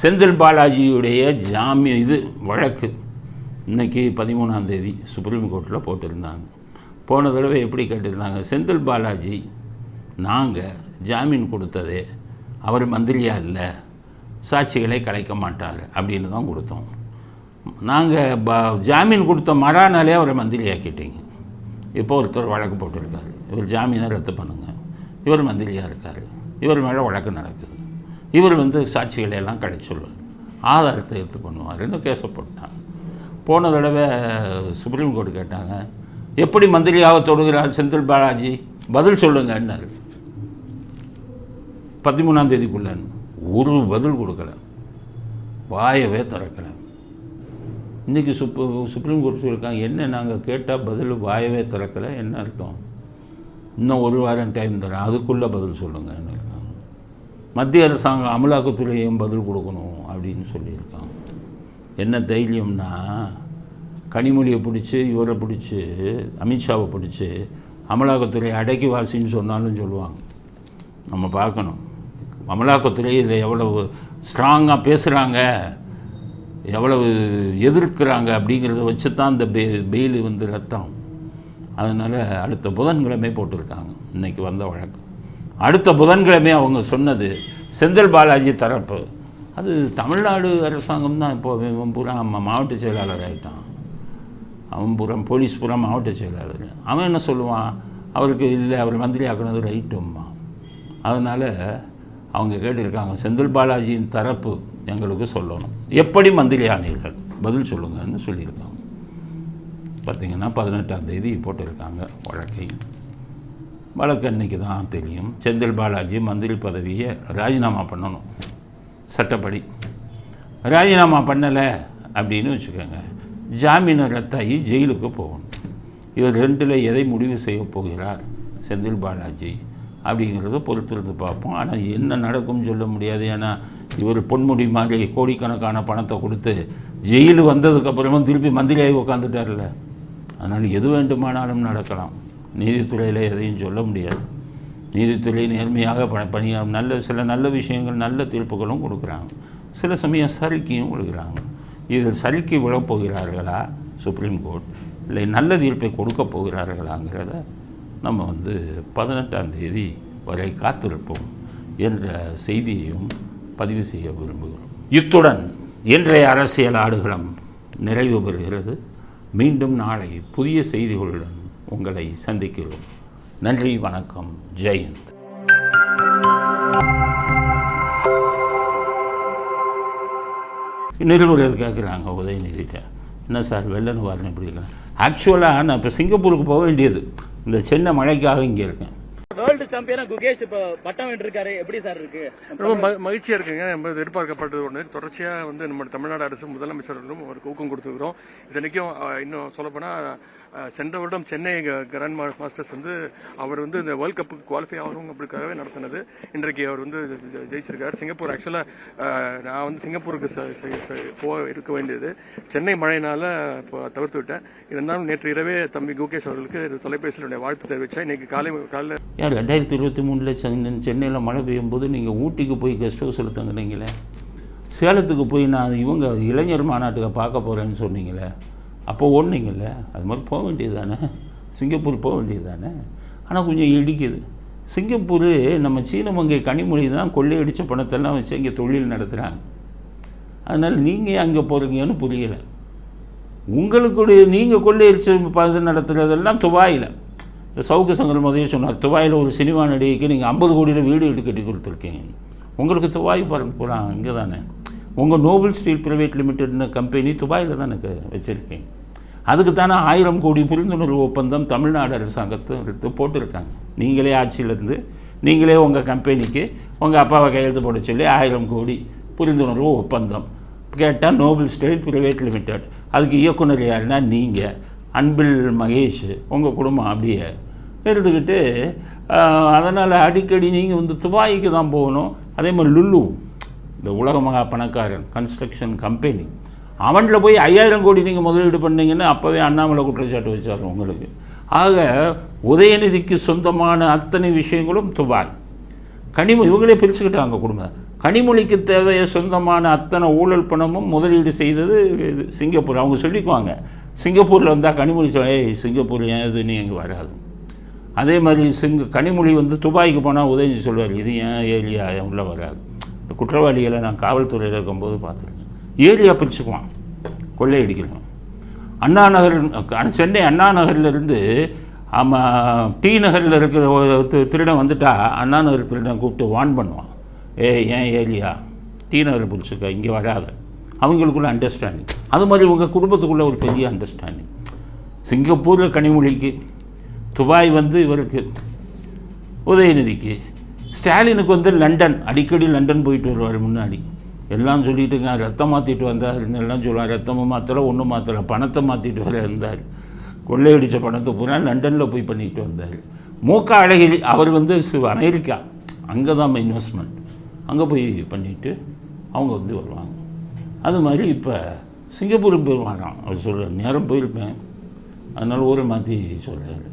செந்தில் பாலாஜியுடைய ஜாமீன் இது வழக்கு. இன்னைக்கு பதிமூணாம் தேதி சுப்ரீம் கோர்ட்டில் போட்டிருந்தாங்க. போன தடவை எப்படி கேட்டிருந்தாங்க? செந்தில் பாலாஜி நாங்கள் ஜாமீன் கொடுத்ததே அவர் மந்திரியாக இல்லை சாட்சிகளை கலைக்க மாட்டார் அப்படின்னு தான் கொடுத்தோம். நாங்கள் ப ஜாமீன் கொடுத்த மறானாலே அவரை மந்திரியாக்கிட்டீங்க. இப்போ ஒருத்தர் வழக்கு போட்டிருக்காரு. இவர் ஜாமீனை ரத்து பண்ணுங்க. இவர் மந்திரியாக இருக்கார். இவர் மேலே வழக்கு நடக்குது. இவர் வந்து சாட்சிகளை எல்லாம் ஆதாரத்தை எடுத்து பண்ணுவார்னு கேஸை போட்டாங்க போன தடவை சுப்ரீம் கோர்ட் கேட்டாங்க எப்படி மந்திரியாக தொடுகிறார் செந்தில் பாலாஜி? பதில் சொல்லுங்கன்னாரு பதிமூணாம் தேதிக்குள்ளன்னு ஒரு பதில் கொடுக்கல. வாயவே திறக்கலை. இன்றைக்கி சுப் சுப்ரீம் கோர்ட் சொல்லியிருக்காங்க என்ன நாங்கள் கேட்டால் பதில் வாயவே திறக்கலை? என்ன அர்த்தம்? இன்னும் ஒரு வாரம் டைம் தரேன் அதுக்குள்ளே பதில் சொல்லுங்கன்னு மத்திய அரசாங்கம் அமலாக்கத்துறையும் பதில் கொடுக்கணும் அப்படின்னு சொல்லியிருக்காங்க. என்ன தைரியம்னா கனிமொழியை பிடிச்சி இவரை பிடிச்சி அமித்ஷாவை பிடிச்சி அமலாக்கத்துறை அடக்கி வாசின்னு சொன்னாலும் சொல்லுவாங்க. நம்ம பார்க்கணும். அமலாக்கத்துறை இதில் எவ்வளவு ஸ்ட்ராங்காக பேசுகிறாங்க எவ்வளவு எதிர்க்கிறாங்க அப்படிங்கிறத வச்சு தான் இந்த பெ பெயில் வந்து ரத்தம். அதனால் அடுத்த புதன்கிழமை போட்டிருக்காங்க. இன்றைக்கி வந்த வழக்கு அடுத்த புதன்கிழமை அவங்க சொன்னது செந்தில் பாலாஜி தரப்பு. அது தமிழ்நாடு அரசாங்கம் தான் இப்போ இவன் பூரா மாவட்ட செயலாளர் ஆகிட்டான் அவன் போலீஸ்புரம் போலீஸ் மாவட்ட செயலாளர். அவன் என்ன சொல்லுவான்? அவருக்கு இல்லை அவர் மந்திரி ஆக்குனது ரைட்டும்மா. அதனால் அவங்க கேட்டிருக்காங்க செந்தில் பாலாஜியின் தரப்பு எங்களுக்கு சொல்லணும். எப்படி மந்திரி ஆனீர்கள்? பதில் சொல்லுங்கன்னு சொல்லியிருக்காங்க. பார்த்தீங்கன்னா பதினெட்டாம் தேதி போட்டிருக்காங்க வழக்கை. வழக்கு அன்னைக்கு தான் தெரியும். செந்தில் பாலாஜி மந்திரி பதவியை ராஜினாமா பண்ணணும். சட்டப்படி. ராஜினாமா பண்ணலை அப்படின்னு வச்சுக்கோங்க. ஜாமீனை ரத்தாகி ஜெயிலுக்கு போகணும். இவர் ரெண்டில் எதை முடிவு செய்ய போகிறார் செந்தில் பாலாஜி அப்படிங்கிறத பொறுத்திருந்து பார்ப்போம். ஆனால் என்ன நடக்கும்னு சொல்ல முடியாது. ஏன்னா இவர் பொன்முடி மாதிரி கோடிக்கணக்கான பணத்தை கொடுத்து ஜெயிலு வந்ததுக்கப்புறமும் திருப்பி மந்திரியாகி உட்காந்துட்டார்ல அதனால் எது வேண்டுமானாலும் நடக்கலாம். நீதித்துறையில் எதையும் சொல்ல முடியாது. நீதித்துறை நேர்மையாக ப பணியா நல்ல சில நல்ல விஷயங்கள் நல்ல தீர்ப்புகளும் கொடுக்குறாங்க. சில சமயம் சறுக்கியும் கொடுக்குறாங்க. இதில் சறுக்கி விழப் போகிறார்களா? சுப்ரீம் கோர்ட் இல்லை நல்ல தீர்ப்பை கொடுக்க போகிறார்களாங்கிறத நம்ம வந்து பதினெட்டாம் தேதி வரை காத்திருப்போம் என்ற செய்தியையும் பதிவு செய்ய விரும்புகிறோம். இத்துடன் இன்றைய அரசியல் ஆடுகளம் நிறைவு பெறுகிறது. மீண்டும் நாளை புதிய செய்திகளுடன் உங்களை சந்திக்கிறோம். நன்றி வணக்கம் ஜெயந்த் நிறுவனர்கள் கேட்குறாங்க உதயநிதிட்ட என்ன சார் வெள்ள வரணும் எப்படி இருக்கலாம் ஆக்சுவலாக நான் இப்போ சிங்கப்பூருக்கு போக வேண்டியது. இந்த சென்னை மழைக்காக இங்கே இருக்கேன். வேர்ல்டு சாம்பியனா குகேஷ் இப்ப பட்டம் வென்றிருக்காரு. எப்படி சார் இருக்கு? ரொம்ப மகிழ்ச்சியா இருக்குங்க. நம்ம எதிர்பார்க்கப்பட்டது ஒன்று தொடர்ச்சியா வந்து நம்ம தமிழ்நாடு அரசு முதலமைச்சர்களும் அவருக்கு ஊக்கம் கொடுத்துக்கிறோம் இதனைக்கும் இன்னும் சொல்லப்போனா சென்ற வருடம் சென்னை கிராண்ட் மா- மாஸ்டர்ஸ் வந்து அவர் வந்து இந்த வேர்ல்ட் கப்புக்கு குவாலிஃபை ஆகணும் அப்படிக்காகவே நடத்தினது. இன்றைக்கு அவர் வந்து ஜெயிச்சிருக்காரு. சிங்கப்பூர் ஆக்சுவலா நான் வந்து சிங்கப்பூருக்கு ச- போக இருக்க வேண்டியது. சென்னை மழையினால இப்போ தவிர்த்து விட்டேன். இருந்தாலும் நேற்று இரவே தம்பி குகேஷ் அவர்களுக்கு தொலைபேசியில் வாழ்த்து தெரிவித்தேன் இன்னைக்கு காலை காலையில் ஏன் ரெண்டாயிரத்தி இருபத்தி மூணில் சென்னை சென்னையில் மழை பெய்யும் போது நீங்கள் ஊட்டிக்கு போய் கெஸ்ட் ஹவுஸில் தங்குனீங்களே. சேலத்துக்கு போய் நான் இவங்க இளைஞர் மாநாட்டுக்கு பார்க்க போகிறேன்னு சொன்னீங்களே அப்போ ஓடுனீங்கல்ல? அது மாதிரி போக வேண்டியது தானே சிங்கப்பூர் போக வேண்டியது தானே ஆனால் கொஞ்சம் இடிக்குது. சிங்கப்பூர் நம்ம சீன மங்கை கனிமொழி தான் கொள்ளையடித்த பணத்தெல்லாம் வச்சு இங்கே தொழில் நடத்துகிறாங்க அதனால் நீங்கள் அங்கே போகிறீங்கன்னு புரியலை. உங்களுக்குடைய நீங்கள் கொள்ளையடிச்சு இது நடத்துகிறதெல்லாம் துபாயில். இந்த சவுக்கு சங்கர் முதலே சொன்னார் துபாயில் ஒரு சினிமா நடிகைக்கு நீங்கள் ஐம்பது கோடியில் வீடு எடுத்து கட்டி கொடுத்துருக்கீங்க. உங்களுக்கு துபாய் பாருங்க போகிறான் இங்கே தானே. உங்கள் நோபல் ஸ்டீல் ப்ரைவேட் லிமிடெட்னு கம்பெனி துபாயில் தானே வச்சுருக்கீங்க. அதுக்கு தானே ஆயிரம் கோடி புரிந்துணர்வு ஒப்பந்தம் தமிழ்நாடு அரசாங்கத்தை போட்டிருக்காங்க. நீங்களே ஆட்சியிலேருந்து நீங்களே உங்கள் கம்பெனிக்கு உங்கள் அப்பாவை கையெழுத்து போட சொல்லி ஆயிரம் கோடி புரிந்துணர்வு ஒப்பந்தம். கேட்டால் நோபல் ஸ்டேட் ப்ரைவேட் லிமிடெட். அதுக்கு இயக்குனர் யாருன்னா நீங்கள் அன்பில் மகேஷ் உங்கள் குடும்பம் அப்படியே. இருந்துக்கிட்டு அதனால் அடிக்கடி நீங்கள் வந்து துபாய்க்கு தான் போகணும். அதே மாதிரி லுல்லு இந்த உலக மகா பணக்காரன் கன்ஸ்ட்ரக்ஷன் கம்பெனி அவனில் போய் ஐயாயிரம் கோடி நீங்கள் முதலீடு பண்ணீங்கன்னா அப்போவே அண்ணாமலை குற்றச்சாட்டு வச்சார் உங்களுக்கு. ஆக உதயநிதிக்கு சொந்தமான அத்தனை விஷயங்களும் துபாய். கனிமொழி இவங்களே பிரிச்சுக்கிட்டாங்க குடும்பம் கனிமொழிக்கு தேவைய சொந்தமான அத்தனை ஊழல் பணமும் முதலீடு செய்தது இது சிங்கப்பூர். அவங்க சொல்லிக்குவாங்க. சிங்கப்பூரில் வந்தால் கனிமொழி சொல்ல ஏய் சிங்கப்பூர் ஏன் இது நீ இங்கே வராது? அதே மாதிரி சிங்க கனிமொழி வந்து துபாய்க்கு போனால் உதயநிதி சொல்வார் இது ஏன் ஏரியா உள்ளே வராது? இந்த குற்றவாளிகளை நான் காவல்துறையில் இருக்கும்போது பார்த்துருக்கேன். ஏரியா பிரிச்சுக்குவான். கொள்ளையடிக்கலாம் அண்ணா நகர் சென்னை அண்ணா நகர்லேருந்து ஆமாம் டி நகரில் இருக்கிற திருடன் வந்துட்டா அண்ணா நகர் திருடன் கூப்பிட்டு வார்ன் பண்ணுவான். ஏய் ஏன் ஏரியா டி நகர் பிடிச்சிக்க இங்கே வராத. அவங்களுக்குள்ள அண்டர்ஸ்டாண்டிங் அது மாதிரி உங்கள் குடும்பத்துக்குள்ளே ஒரு பெரிய அண்டர்ஸ்டாண்டிங் சிங்கப்பூரில் கனிமொழிக்கு துபாய் வந்து இவருக்கு உதயநிதிக்கு. ஸ்டாலினுக்கு வந்து லண்டன் அடிக்கடி லண்டன் போயிட்டு வருவார் முன்னாடி. எல்லாம் சொல்லிட்டுங்க ரத்தம் மாற்றிட்டு வந்தார் எல்லாம் சொல்லுவார் ரத்தமும் மாற்றலை ஒன்றும் மாற்றலை பணத்தை மாற்றிட்டு வர இருந்தார். கொள்ளையடித்த பணத்தை பூரா லண்டனில் போய் பண்ணிட்டு வந்தார். மூக்க அழகிரி அவர் வந்து அமெரிக்கா. அங்கே தான் இன்வெஸ்ட்மெண்ட் அங்கே போய் பண்ணிட்டு அவங்க வந்து வருவாங்க. அது மாதிரி இப்போ சிங்கப்பூருக்கு போய் வரான் அவர் சொல்கிறார் நேரம் போயிருப்பேன். அதனால் ஊரை மாற்றி சொல்கிறாரு